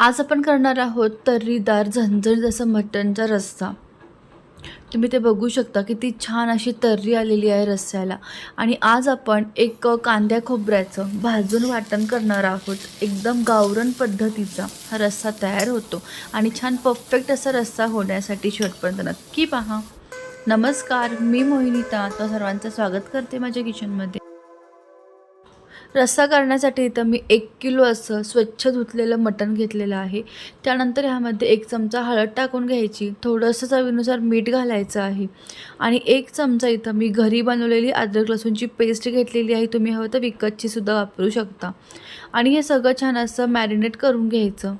आज आपण करणार आहोत तर्रीदार झणझणीत जसं मटणचा रस्सा. तुम्ही ते बघू शकता किती छान अशी तर्री आलेली आहे रस्स्याला. आणि आज आपण एक कांद्या खोबऱ्याचं भाजून वाटण करणार आहोत. एकदम गावरण पद्धतीचा हा रस्सा तयार होतो. आणि छान परफेक्ट असा रस्सा होण्यासाठी शेवटपर्यंत नक्की पहा. नमस्कार मी मोहिनीता. आता सर्वांचं स्वागत करते माझ्या किचनमध्ये रस्सा करण्यासाठी इथं मी एक किलो असं स्वच्छ धुतलेलं मटण घेतलेलं आहे. त्यानंतर ह्यामध्ये एक चमचा हळद टाकून घ्यायची. थोडंसं चवीनुसार मीठ घालायचं आहे. आणि एक चमचा इथं मी घरी बनवलेली अद्रक लसूणची पेस्ट घेतलेली आहे. तुम्ही हवं तर विकतचीसुद्धा वापरू शकता. आणि हे सगळं छान असं मॅरिनेट करून घ्यायचं.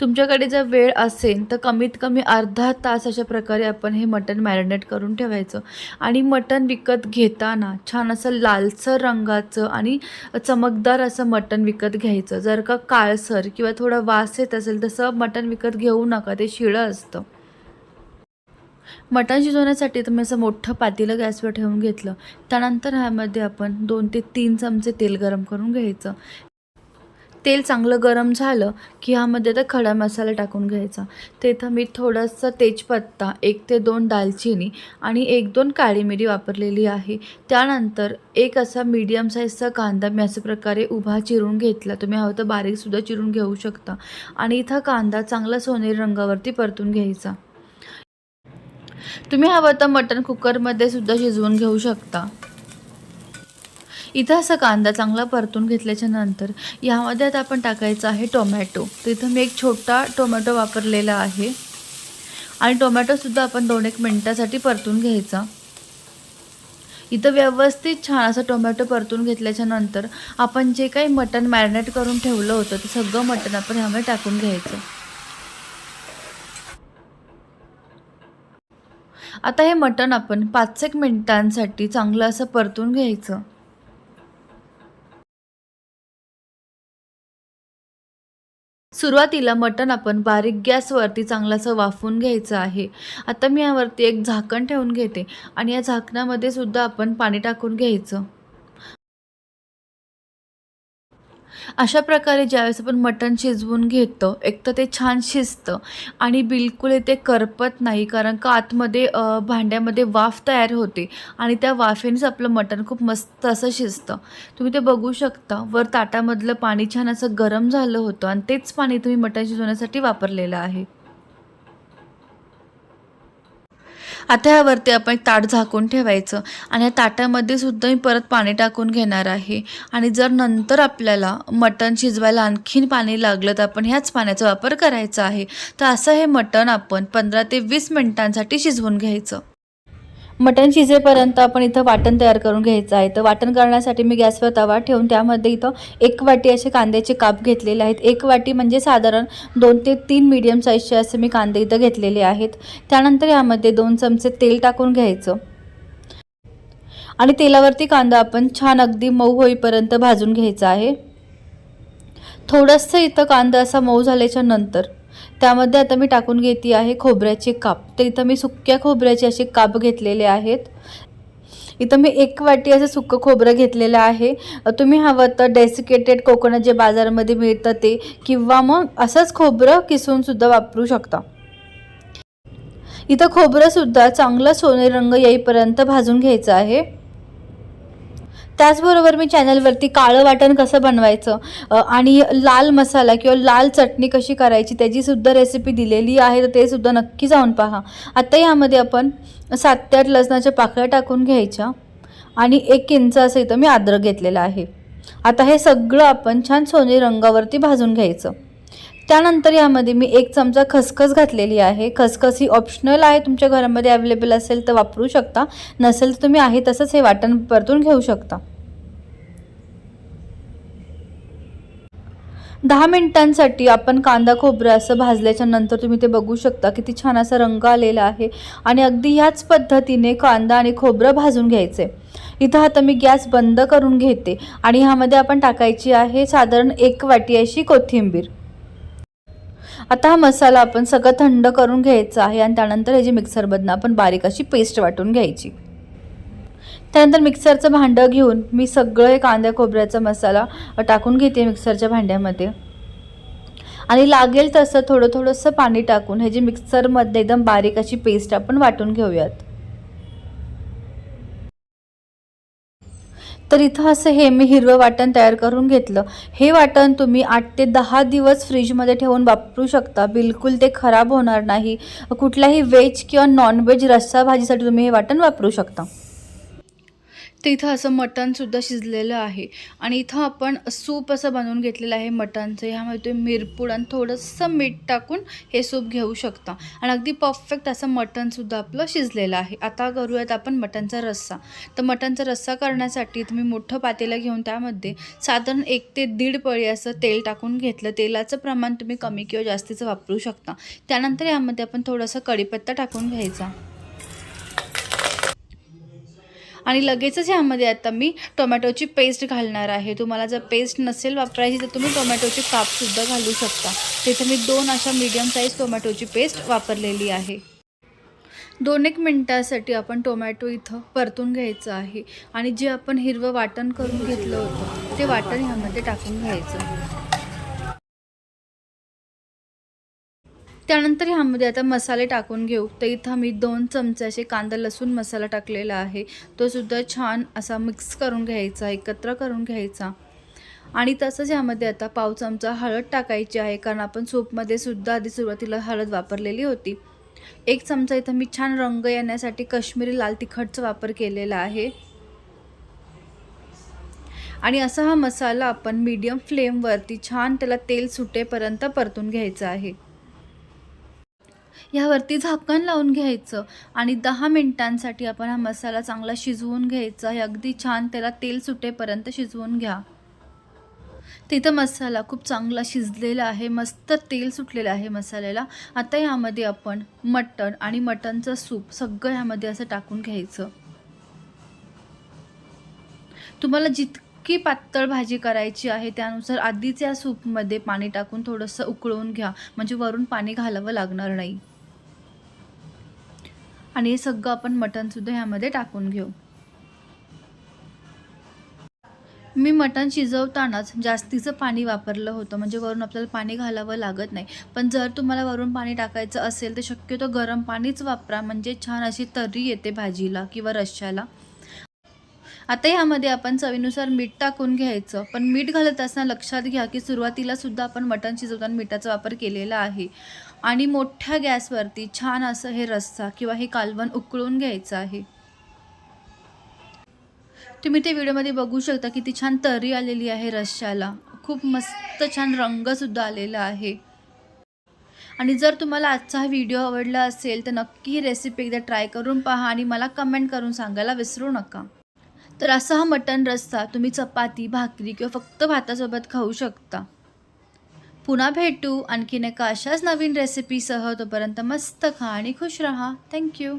तुमच्याकडे जर वेळ असेल तर कमीत कमी अर्धा तास अशा प्रकारे आपण हे मटण मॅरिनेट करून ठेवायचं. आणि मटण विकत घेताना छान असं लालसर रंगाचं आणि चमकदार असं मटण विकत घ्यायचं. जर का काळसर किंवा थोडा वास येत असेल तसं मटण विकत घेऊ नका ते शिळं असतं. मटण शिजवण्यासाठी तुम्ही असं मोठं पातेलं गॅसवर ठेवून घेतलं. त्यानंतर ह्यामध्ये आपण दोन ते तीन चमचे तेल गरम करून घ्यायचं. तेल चांगलं गरम झालं की ह्यामध्ये तर खडा मसाला टाकून घ्यायचा. तिथं मी थोडासा तेजपत्ता एक ते दोन दालचिनी आणि एक दोन काळी मिरी वापरलेली आहे. त्यानंतर एक असा मीडियम साईजचा कांदा मी अशा प्रकारे उभा चिरून घेतला. तुम्ही हवं तर बारीकसुद्धा चिरून घेऊ शकता. आणि इथं कांदा चांगला सोनेरी रंगावरती परतून घ्यायचा. तुम्ही हवं तर मटण कुकरमध्ये सुद्धा शिजवून घेऊ शकता. इथं असं कांदा चांगला परतून घेतल्याच्या नंतर यामध्ये आता आपण टाकायचं आहे टोमॅटो. तर इथं मी एक छोटा टोमॅटो वापरलेला आहे. आणि टोमॅटोसुद्धा आपण दोन एक मिनटासाठी परतून घ्यायचा. इथं व्यवस्थित छान असं टोमॅटो परतून घेतल्याच्या नंतर आपण जे काही मटण मॅरिनेट करून ठेवलं होतं ते सगळं मटण आपण ह्यामध्ये टाकून घ्यायचं. आता हे मटण आपण पाच एक मिनटांसाठी चांगलं असं परतून घ्यायचं. सुरुवातीला मटण आपण बारीक गॅसवरती चांगलं वाफवून घ्यायचं आहे. आता मी यावरती एक झाकण ठेवून घेते आणि या झाकणामध्ये सुद्धा आपण पाणी टाकून घ्यायचं. अशा प्रकारे ज्यावेळेस आपण मटण शिजवून घेतो एक तर ते छान शिजतं आणि बिलकुल ते करपत नाही कारण का आतमध्ये भांड्यामध्ये वाफ तयार होते आणि त्या वाफेनेच आपलं मटण खूप मस्त असं शिजतं. तुम्ही ते बघू शकता. वर ताटामधलं पाणी छान असं गरम झालं होतं आणि तेच पाणी तुम्ही मटण शिजवण्यासाठी वापरलेलं आहे. आता ह्यावरती आपण एक ताट झाकून ठेवायचं आणि या ताटामध्ये सुद्धा मी परत पाणी टाकून घेणार आहे. आणि जर नंतर आपल्याला मटण शिजवायला आणखीन पाणी लागलं तर आपण ह्याच पाण्याचा वापर करायचा आहे. तर असं हे मटण आपण पंधरा ते वीस मिनिटांसाठी शिजवून घ्यायचं. मटण शिजेपर्यंत आपण इथं वाटण तयार करून घ्यायचं आहे. तर वाटण करण्यासाठी मी गॅसवर तवा ठेवून त्यामध्ये इथं एक वाटी असे कांद्याचे काप घेतलेले आहेत. एक वाटी म्हणजे साधारण दोन ते तीन मीडियम साईजचे असे मी कांदे इथं घेतलेले आहेत. त्यानंतर यामध्ये दोन चमचे तेल टाकून घ्यायचं. आणि तेलावरती कांदा आपण छान अगदी मऊ होईपर्यंत भाजून घ्यायचा आहे. थोडंसं इथं कांदा असा मऊ झाल्याच्यानंतर त्यामध्ये आता मी टाकून घेते आहे खोबऱ्याचे काप. तर इथं मी सुक्या खोबऱ्याचे असे काप घेतलेले आहेत. इथं मी एक वाटी असं सुकं खोबरं घेतलेलं आहे. तुम्ही हवं तर डेसिकेटेड कोकोनट जे बाजारामध्ये मिळतं ते किंवा मग असंच खोबरं किसून सुद्धा वापरू शकता. इथं खोबरंसुद्धा चांगलं सोनेरी रंग येईपर्यंत भाजून घ्यायचं आहे. त्याचबरोबर मी चॅनलवरती काळं वाटण कसं बनवायचं आणि लाल मसाला किंवा लाल चटणी कशी करायची त्याचीसुद्धा रेसिपी दिलेली आहे तर ते सुद्धा नक्की जाऊन पहा. आता यामध्ये आपण सात ते आठ लसणाच्या पाकळ्या टाकून घ्यायच्या आणि एक इंच असं इथं मी आद्र घेतलेलं आहे. आता हे सगळं आपण छान सोने रंगावरती भाजून घ्यायचं. त्यानंतर यामध्ये मी एक चमचा खसखस घातलेली आहे. खसखस ही ऑप्शनल आहे. तुमच्या घरामध्ये अवेलेबल असेल तर वापरू शकता. नसेल तर तुम्ही आहे तसंच हे वाटण परतून घेऊ शकता. दहा मिनिटांसाठी आपण कांदा खोबरं असं भाजल्याच्या नंतर तुम्ही ते बघू शकता. किती छान असा रंग आलेला आहे. आणि अगदी ह्याच पद्धतीने कांदा आणि खोबरं भाजून घ्यायचे. इथं आता मी गॅस बंद करून घेते. आणि ह्यामध्ये आपण टाकायची आहे साधारण एक वाटी अशी कोथिंबीर. आता हा मसाला आपण सगळं थंड करून घ्यायचा आहे आणि त्यानंतर ह्याची मिक्सरमधनं आपण बारीक अशी पेस्ट वाटून घ्यायची. त्यानंतर मिक्सरचं भांडं घेऊन मी सगळं हे कांद्या खोबऱ्याचा मसाला टाकून घेते मिक्सरच्या भांड्यामध्ये. आणि लागेल तसं थोडं थोडंसं पाणी टाकून ह्याची मिक्सरमध्ये एकदम बारीक अशी पेस्ट आपण वाटून घेऊयात. तर इथं असं हे मी हिरवं वाटण तयार करून घेतलं. हे वाटण तुम्ही आठ ते दहा दिवस फ्रीजमध्ये ठेवून वापरू शकता. बिलकुल ते खराब होणार नाही. कुठल्याही व्हेज किंवा नॉनव्हेज रस्सा भाजीसाठी तुम्ही हे वाटण वापरू शकता. तर इथं असं मटणसुद्धा शिजलेलं आहे. आणि इथं आपण सूप असं बनवून घेतलेलं आहे मटणचं. ह्यामध्ये तुम्ही मिरपूड आणि थोडंसं मीठ टाकून हे सूप घेऊ शकता. आणि अगदी परफेक्ट असं मटणसुद्धा आपलं शिजलेलं आहे. आता करूयात आपण मटणचा रस्सा. तर मटणचा रस्सा करण्यासाठी तुम्ही मोठं पातेलं घेऊन त्यामध्ये साधारण एक ते दीड पळी असं तेल टाकून घेतलं. तेलाचं प्रमाण तुम्ही कमी किंवा जास्तीचं वापरू शकता. त्यानंतर यामध्ये आपण थोडासा कढीपत्ता टाकून घ्यायचा. आणि लगेचच ह्यामध्ये आता मी टोमॅटोची पेस्ट घालणार आहे. तुम्हाला जर पेस्ट नसेल वापरायची तर तुम्ही टोमॅटोचे कापसुद्धा घालू शकता. तिथे मी दोन अशा मीडियम साईज टोमॅटोची पेस्ट वापरलेली आहे. दोन एक मिनटासाठी आपण टोमॅटो इथं परतून घ्यायचं आहे. आणि जे आपण हिरवं वाटण करून घेतलं होतं ते वाटण ह्यामध्ये टाकून घ्यायचं त्यानंतर ह्यामध्ये आता मसाले टाकून घेऊ. तर इथं मी दोन चमचे असे कांदा लसूण मसाला टाकलेला आहे. तो सुद्धा छान असा मिक्स करून घ्यायचा एकत्र करून घ्यायचा. आणि तसंच ह्यामध्ये आता पाव चमचा हळद टाकायची आहे कारण आपण सूपमध्ये सुद्धा आधी सुरुवातीला हळद वापरलेली होती. एक चमचा इथं मी छान रंग येण्यासाठी कश्मीरी लाल तिखटचा वापर केलेला आहे. आणि असा हा मसाला आपण मीडियम फ्लेमवरती छान त्याला तेल सुटेपर्यंत परतून घ्यायचा आहे. ह्यावरती झाकण लावून घ्यायचं आणि दहा मिनिटांसाठी आपण हा मसाला चांगला शिजवून घ्यायचा. हे अगदी छान त्याला तेल सुटेपर्यंत शिजवून घ्या. तिथं मसाला खूप चांगला शिजलेला आहे. मस्त तेल सुटलेलं आहे मसाल्याला. आता यामध्ये आपण मटण आणि मटणचं सूप सगळं यामध्ये असं टाकून घ्यायचं. तुम्हाला जितकी पातळ भाजी करायची आहे त्यानुसार आधीच या सूपमध्ये पाणी टाकून थोडंसं उकळून घ्या. म्हणजे वरून पाणी घालावं लागणार नाही. आणि हे सगळं आपण मटणसुद्धा ह्यामध्ये टाकून घेऊ. मी मटण शिजवतानाच जास्तीचं पाणी वापरलं होतं. म्हणजे वरून आपल्याला पाणी घालावं लागत नाही. पण जर तुम्हाला वरून पाणी टाकायचं असेल तर शक्यतो गरम पाणीच वापरा. म्हणजे छान अशी तर्री येते भाजीला किंवा रश्श्याला. आता ह्यामध्ये आपण चवीनुसार मीठ टाकून घ्यायचं. पण मीठ घालत असताना लक्षात घ्या की सुरुवातीला सुद्धा आपण मटण शिजवताना मिठाचा वापर केलेला आहे. आणि मोठ्या गॅसवरती छान असं हे रस्सा किंवा हे कालवण उकळून घ्यायचं आहे. तुम्ही ते व्हिडिओमध्ये बघू शकता किती छान तरी आलेली आहे रश्श्याला खूप मस्त छान रंगसुद्धा आलेला आहे. आणि जर तुम्हाला आजचा हा व्हिडिओ आवडला असेल तर नक्की ही रेसिपी एकदा ट्राय करून पहा आणि मला कमेंट करून सांगायला विसरू नका. तर असा हा मटण रस्सा तुम्ही चपाती भाकरी किंवा फक्त भातासोबत खाऊ शकता. पुन्हा भेटू. आणखीन एका अशाच नवीन रेसिपीसह तोपर्यंत मस्त खा आणि खुश रहा. थँक्यू